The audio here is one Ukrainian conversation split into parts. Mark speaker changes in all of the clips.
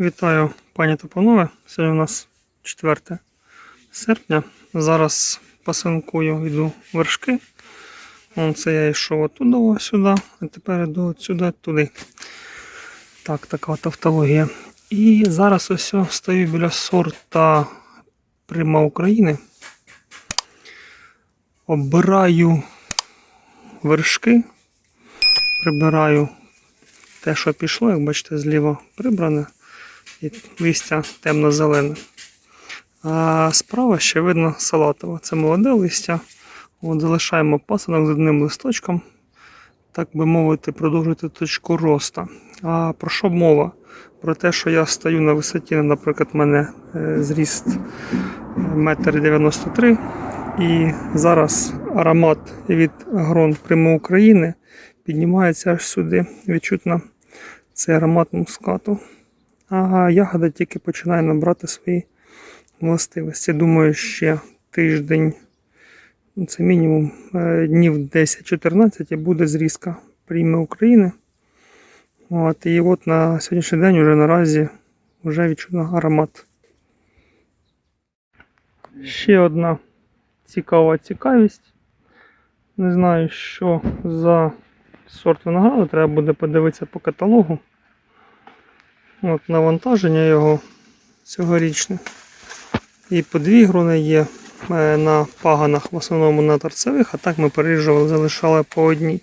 Speaker 1: Вітаю, пані та панове. Сьогодні у нас 4 серпня. Зараз пасинкую, йду вершки. Вон це я йшов оттуда сюди, а тепер йду сюди туди. Так, така от автологія. І зараз ось стою біля сорта Прима України. Обираю вершки, прибираю те, що пішло, як бачите, зліва прибране і листя темно-зелене. А справа ще видно салатове. Це молоде листя. От залишаємо пасинок з одним листочком, так би мовити, продовжити точку росту. А про що мова? Про те, що я стою на висоті, наприклад, в мене е, зріст 1,93 м. І зараз аромат від грон Прямо України піднімається аж сюди. Відчутно цей аромат мускату. А ягода тільки починає набрати свої властивості. Думаю, ще тиждень, ну, це мінімум е, днів 10-14 і буде зрізка прийми України. От, і от на сьогоднішній день вже наразі вже відчутно аромат. Ще одна цікава цікавість. Не знаю, що за сорт винограду, треба буде подивитися по каталогу. От навантаження його цьогорічне. І по дві грони є е, на паганах, в основному на торцевих, а так ми переріжували, залишали по одній.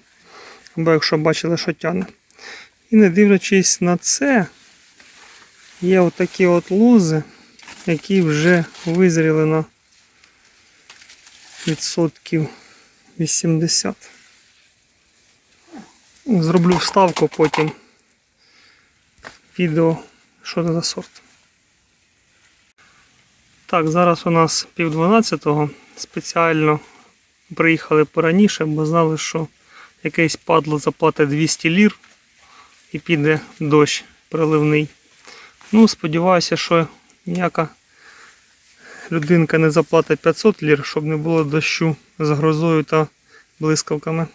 Speaker 1: Або якщо бачили, що тяне. І не дивлячись на це, є отакі от лози, які вже визріли на відсотків 80. Зроблю вставку потім відео, що це за сорт. Так, зараз у нас пів дванадцятого. Спеціально приїхали пораніше, бо знали, що якийсь падло заплатить 200 лір і піде дощ проливний. Ну, сподіваюся, що ніяка людинка не заплатить 500 лір, щоб не було дощу з грозою та блискавками.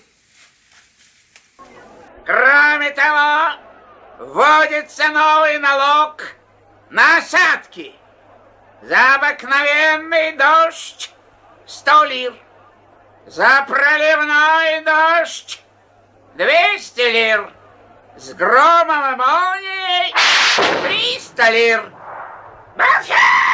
Speaker 2: Кроме того, вводится новый налог на осадки. За обыкновенный дождь 100 лир. За проливной дождь 200 лир. С громом и молнией 300 лир. Молчать!